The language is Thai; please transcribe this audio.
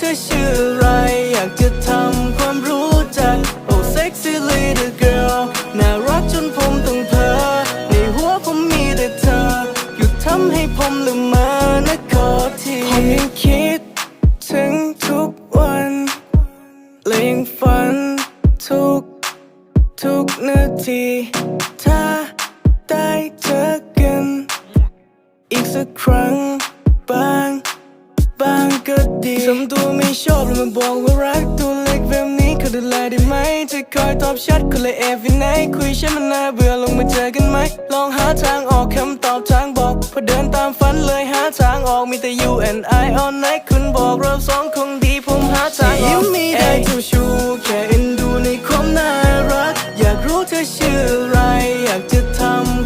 เธอชื่ออะไร อยากจะทำความรู้จัก โอ้ sexy little girl น่ารักจนผมต้องเพ้อในหัวผมมีแต่เธออยู่ทำให้ผมลืมมานะขอทีผมยังคิดถึงทุกวันเละยังฝันทุก ทุกนาที ถ้าได้เจอกัน อีกสักครั้ง ดีทำตัวไม่ชอบแล้วมาบอกว่ารักตัวเล็กแบบนี้เขาดูแลได้ไหมจะคอยตอบชัดคนละเอฟวีไนคุยฉันมันน่าเบื่อลงมาเจอกันไหม ลองหาทางออกคำตอบทางบอกพอเดินตามฝันเลยหาทางออกมีแต่ you and I all night คุณบอกเราสองคงดีผมหาทางออกยิ้มมีได้เท่าชูแค่เอ็นดูในความน่ารัก อยากรู้เธอชื่ออะไรอยากจะทำ